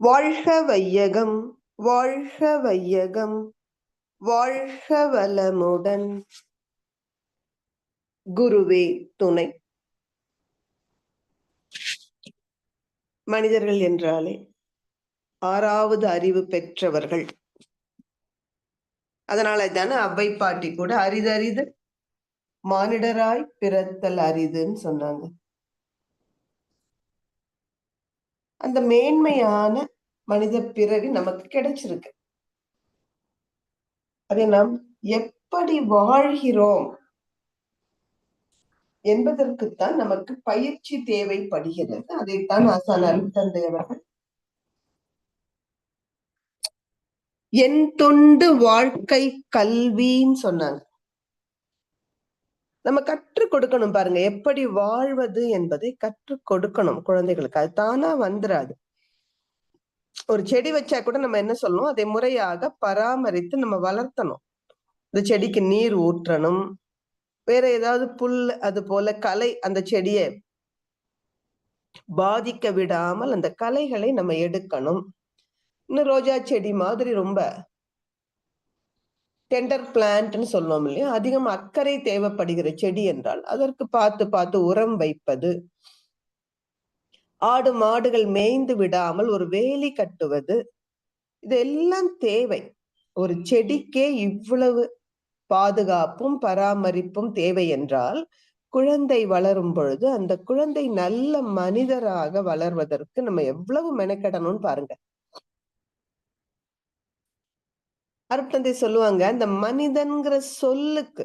வாழ்க வையகம் வாழ்க வையகம் வாழ்க வளமுடன் குருவே துணை. மனிதர்கள் என்றாலே ஆறாவது அறிவு பெற்றவர்கள். அதனால தானே அவ்வை பாட்டி கூட அரிதறிது மானிடராய் பிறத்தல் அரிதுன்னு சொன்னாங்க. அந்த மேன்மையான மனித பிறவி நமக்கு கிடைச்சிருக்கு. அதை நாம் எப்படி வாழ்கிறோம் என்பதற்குத்தான் நமக்கு பயிற்சி தேவைப்படுகிறது. அதைத்தான் ஆசான் அருந்தந்தை அவர்கள் என் தொண்டு வாழ்க்கை கல்வின்னு சொன்னாங்க. நம்ம கற்றுக் கொடுக்கணும் பாருங்க. எப்படி வாழ்வது என்பதை கற்றுக் கொடுக்கணும் குழந்தைகளுக்கு. அது தானா வந்துராது. ஒரு செடி வச்சா கூட நம்ம என்ன சொல்லணும்? அதை முறையாக பராமரித்து நம்ம வளர்த்தணும். இந்த செடிக்கு நீர் ஊற்றணும். வேற ஏதாவது புல் அது போல கலை அந்த செடியை பாதிக்க விடாமல் அந்த கலைகளை நம்ம எடுக்கணும். இன்னும் ரோஜா செடி மாதிரி ரொம்ப டெண்டர் பிளான்ட்னு சொல்லுவோம் இல்லையா? அதிகம் அக்கறை தேவைப்படுகிற செடி என்றால் அதற்கு பார்த்து பார்த்து உரம் வைப்பது. ஆடு மாடுகள் மேய்ந்து விடாமல் ஒரு வேலி கட்டுவது. இதெல்லாம் தேவை. ஒரு செடிக்கே இவ்வளவு பாதுகாப்பும் பராமரிப்பும் தேவை என்றால் குழந்தை வளரும் பொழுது அந்த குழந்தை நல்ல மனிதராக வளர்வதற்கு நம்ம எவ்வளவு மெனக்கெடணும்னு பாருங்க. அருட்தந்தை சொல்லுவாங்க. அந்த மனிதன்கிற சொல்லுக்கு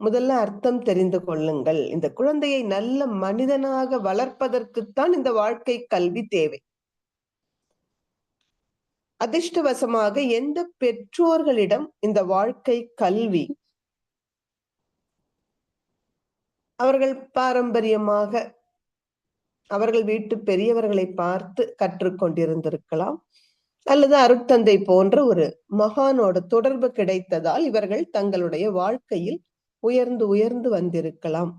முதல்ல அர்த்தம் தெரிந்து கொள்ளுங்கள். இந்த குழந்தையை நல்ல மனிதனாக வளர்ப்பதற்குத்தான் இந்த வாழ்க்கை கல்வி தேவை. அதிர்ஷ்டவசமாக எந்த பெற்றோர்களிடம் இந்த வாழ்க்கை கல்வி? அவர்கள் பாரம்பரியமாக அவர்கள் வீட்டு பெரியவர்களை பார்த்து கற்றுக்கொண்டிருந்திருக்கலாம். அல்லது அருட்தந்தை போன்ற ஒரு மகானோட தொடர்பு கிடைத்ததால் இவர்கள் தங்களுடைய வாழ்க்கையில் உயர்ந்து உயர்ந்து வந்திருக்கலாம்.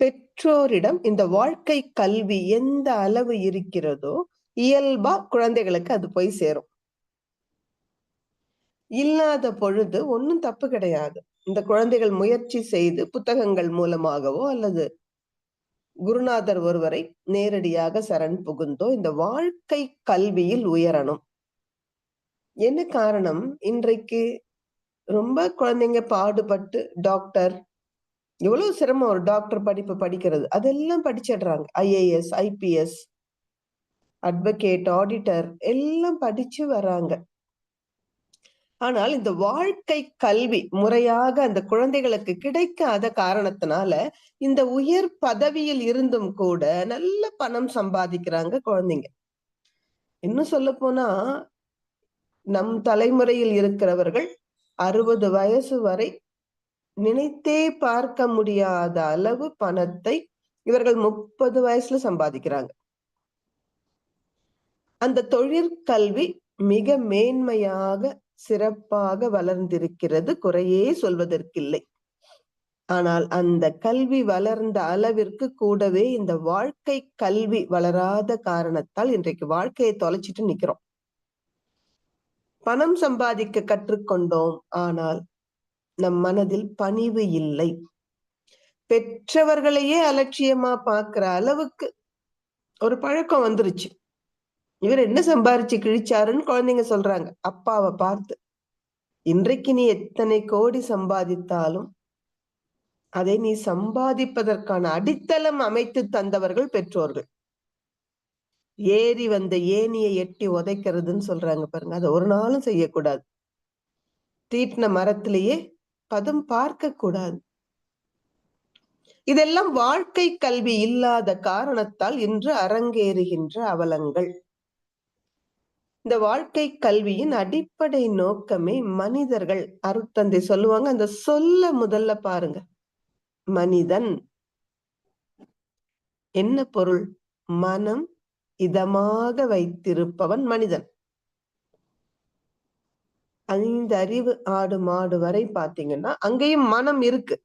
பெற்றோரிடம் இந்த வாழ்க்கை கல்வி எந்த அளவு இருக்கிறதோ இயல்பா குழந்தைகளுக்கு அது போய் சேரும். இல்லாத பொழுது ஒன்னும் தப்பு கிடையாது. இந்த குழந்தைகள் முயற்சி செய்து புத்தகங்கள் மூலமாகவோ அல்லது குருநாதர் ஒருவரை நேரடியாக சரண் புகுந்தோ இந்த வாழ்க்கை கல்வியில் உயரணும். என்ன காரணம்? இன்றைக்கு ரொம்ப குழந்தைங்க பாடுபட்டு டாக்டர் எவ்வளவு சிரமம் ஒரு டாக்டர் படிப்பு படிக்கிறது. அதெல்லாம் படிச்சிடுறாங்க. ஐஏஎஸ் ஐபிஎஸ் அட்வொகேட் ஆடிட்டர் எல்லாம் படிச்சு வராங்க ஆனால் இந்த வாழ்க்கை கல்வி முறையாக அந்த குழந்தைகளுக்கு கிடைக்காத காரணத்தினால இந்த உயர் பதவியில் இருந்தும் கூட நல்ல பணம் சம்பாதிக்கிறாங்க குழந்தைங்க. இன்னும் சொல்ல போனா நம் தலைமுறையில் இருக்கிறவர்கள் அறுபது வயசு வரை நினைத்தே பார்க்க முடியாத அளவு பணத்தை இவர்கள் முப்பது வயசுல சம்பாதிக்கிறாங்க. அந்த தொழிற்கல்வி மிக மேன்மையாக சிறப்பாக வளர்ந்திருக்கிறது குறையே சொல்வதற்கில்லை. ஆனால் அந்த கல்வி வளர்ந்த அளவிற்கு கூடவே இந்த வாழ்க்கை கல்வி வளராத காரணத்தால் இன்றைக்கு வாழ்க்கையை தொலைச்சிட்டு நிக்கிறோம். பணம் சம்பாதிக்க கற்றுக்கொண்டோம். ஆனால் நம் மனதில் பணிவு இல்லை. பெற்றவர்களையே அலட்சியமா பாக்குற அளவுக்கு ஒரு பழக்கம் வந்துருச்சு. இவர் என்ன சம்பாரிச்சு கிழிச்சாருன்னு குழந்தைங்க சொல்றாங்க. அப்பாவை பார்த்து. இன்றைக்கு நீ எத்தனை கோடி சம்பாதித்தாலும் அதை நீ சம்பாதிப்பதற்கான அடித்தளம் அமைத்து தந்தவர்கள் பெற்றோர்கள். ஏறி வந்த ஏனியை எட்டி உதைக்கிறதுன்னு சொல்றாங்க பாருங்க. அதை ஒரு நாளும் செய்யக்கூடாது. தீட்டின மரத்திலேயே பதம் பார்க்க கூடாது இதெல்லாம் வாழ்க்கை கல்வி இல்லாத காரணத்தால் இன்று அரங்கேறுகின்ற அவலங்கள். இந்த வாழ்க்கை கல்வியின் அடிப்படை நோக்கமே மனிதர்கள். அருத்தந்தை சொல்லுவாங்க அந்த சொல்ல முதல்ல பாருங்க. மனிதன். என்ன பொருள்? மனம் இதமாக வைத்திருப்பவன் மனிதன். ஐந்து அறிவு ஆடு மாடு வரை பாத்தீங்கன்னா அங்கேயும் மனம் இருக்கு.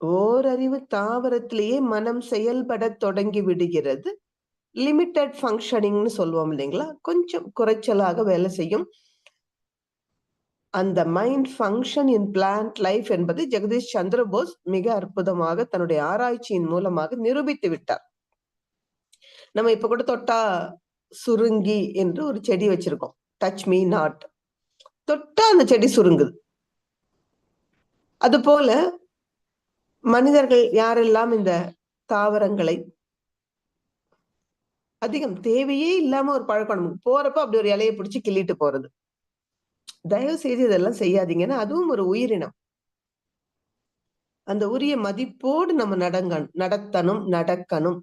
ஓரறிவு தாவரத்திலேயே மனம் செயல்பட தொடங்கி விடுகிறது. லிமிட்டட் ஃபங்க்ஷனிங்னு சொல்லுவோம் இல்லைங்களா? கொஞ்சம் குறைச்சலாக வேலை செய்யும். அந்த mind function in plant life என்பதை ஜெகதீஷ் சந்திரபோஸ் மிக அற்புதமாக தன்னுடைய ஆராய்ச்சியின் மூலமாக நிரூபித்து விட்டார். நம்ம இப்ப கூட தொட்டா சுருங்கி என்று ஒரு செடி வச்சிருக்கோம். டச் மீ நாட் தொட்டா அந்த செடி சுருங்குது. அது போல மனிதர்கள் யாரெல்லாம் இந்த தாவரங்களை அதிகம் தேவையே இல்லாம ஒரு பழக்கம் நமக்கு போறப்ப அப்படி ஒரு இலையை பிடிச்சி கிள்ளிட்டு போறது. தயவு செய்து இதெல்லாம் செய்யாதீங்கன்னா அதுவும் ஒரு உயிரினம். அந்த உரிய மதிப்போடு நம்ம நடங்க நடத்தணும் நடக்கணும்.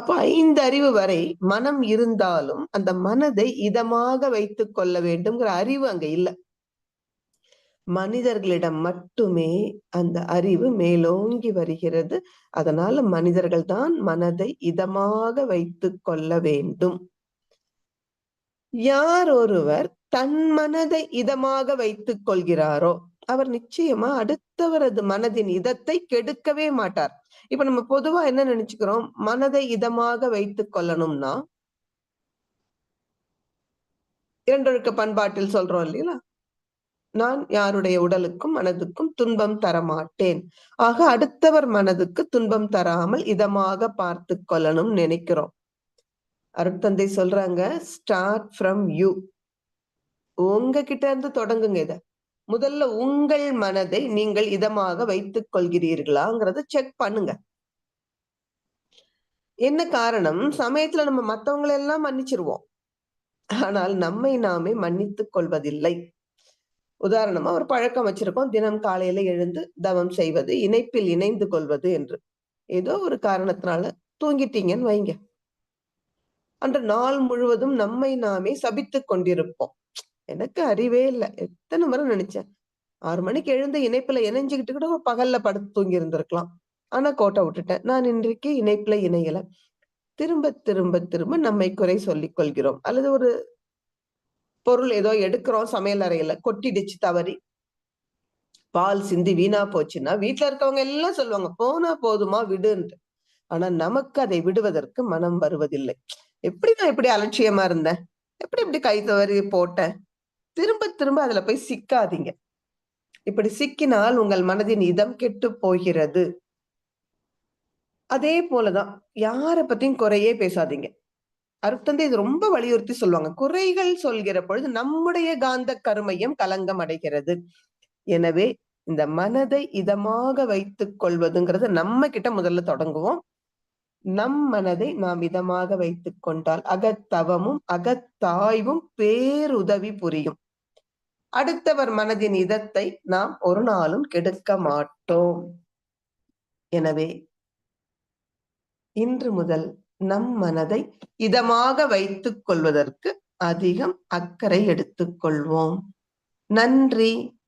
அப்ப ஐந்து அறிவு வரை மனம் இருந்தாலும் அந்த மனதை இதமாக வைத்துக் கொள்ள வேண்டும்ங்கிற அறிவு அங்க இல்லை. மனிதர்களிடம் மட்டுமே அந்த அறிவு மேலோங்கி வருகிறது. அதனால மனிதர்கள் தான் மனதை இதமாக வைத்துக் கொள்ள வேண்டும். யார் ஒருவர் தன் மனதை இதமாக வைத்துக் கொள்கிறாரோ அவர் நிச்சயமா அடுத்தவரது மனதின் இதத்தை கெடுக்கவே மாட்டார். இப்ப நம்ம பொதுவா என்ன நினைச்சுக்கிறோம்? மனதை இதமாக வைத்துக் கொள்ளணும்னா? இரண்டொழுக்க பண்பாட்டில் சொல்றோம் இல்லைங்களா? நான் யாருடைய உடலுக்கும் மனதுக்கும் துன்பம் தரமாட்டேன். ஆக அடுத்தவர் மனதுக்கு துன்பம் தராமல் இதமாக பார்த்து கொள்ளணும் நினைக்கிறோம். அருட்தந்தை சொல்றாங்க ஸ்டார்ட் ஃப்ரம் யூ உங்ககிட்ட இருந்து தொடங்குங்க இதை. முதல்ல உங்கள் மனதை நீங்கள் இதமாக வைத்துக் கொள்கிறீர்களாங்கிறத செக் பண்ணுங்க. என்ன காரணம்? சமயத்துல நம்ம மத்தவங்களை எல்லாம் மன்னிச்சிருவோம். ஆனால் நம்மை நாமே மன்னித்துக் கொள்வதில்லை. உதாரணமா ஒரு பழக்கம் வச்சிருக்கோம். தினம் காலையில எழுந்து தவம் செய்வது இணைப்பில் இணைந்து கொள்வது என்று. ஏதோ ஒரு காரணத்தினால தூங்கிட்டீங்கன்னு வைங்க. அன்று நாள் முழுவதும் நம்மை நாமே சபித்துக் கொண்டிருப்போம். எனக்கு அறிவே இல்லை. எத்தனை முறை நினைச்சேன். ஆறு மணிக்கு எழுந்து இணைப்புல இணைஞ்சுக்கிட்டு கூட பகல்ல படுத்து தூங்கி இருந்திருக்கலாம் ஆனா கோட்டை விட்டுட்டேன். நான் இன்றைக்கு இணைப்புல இணையல. திரும்ப திரும்ப திரும்ப நம்மை குறை சொல்லிக் கொள்கிறோம். அல்லது ஒரு பொருள் ஏதோ எடுக்கிறோம் சமையல் அறையில. கொட்டிடுச்சு தவறி. பால் சிந்தி வீணா போச்சுன்னா வீட்டுல இருக்கவங்க எல்லாம் சொல்லுவாங்க போனா போதுமா விடுன்ட்டு. ஆனா நமக்கு அதை விடுவதற்கு மனம் வருவதில்லை. எப்படி நான் இப்படி அலட்சியமா இருந்தேன்? எப்படி இப்படி கை தவறி போட்டேன்? திரும்ப திரும்ப அதுல போய் சிக்காதீங்க. இப்படி சிக்கினால் உங்கள் மனதின் இதம் கெட்டு போகிறது. அதே போலதான் யாரை பத்தியும் குறையே பேசாதீங்க. அருத்தந்தை இது ரொம்ப வலியுறுத்தி சொல்லுவாங்க. குறைகள் சொல்கிற பொழுது நம்முடைய காந்த கருமையும் கலங்கம் அடைகிறது. எனவே இந்த மனதை இதமாக வைத்துக் கொள்வதுங்கிறது நம்ம கிட்ட முதல்ல தொடங்குவோம். நம் மனதை நாம் இதமாக வைத்துக் கொண்டால் அகத்தவமும் அகத்தாய்வும் பேருதவி புரியும். அடுத்தவர் மனதின் இதத்தை நாம் ஒரு நாளும் கெடுக்க மாட்டோம். எனவே இன்று முதல் நம் மனதை இதமாக வைத்துக் கொள்வதற்கு அதிகம் அக்கறை எடுத்துக் கொள்வோம். நன்றி.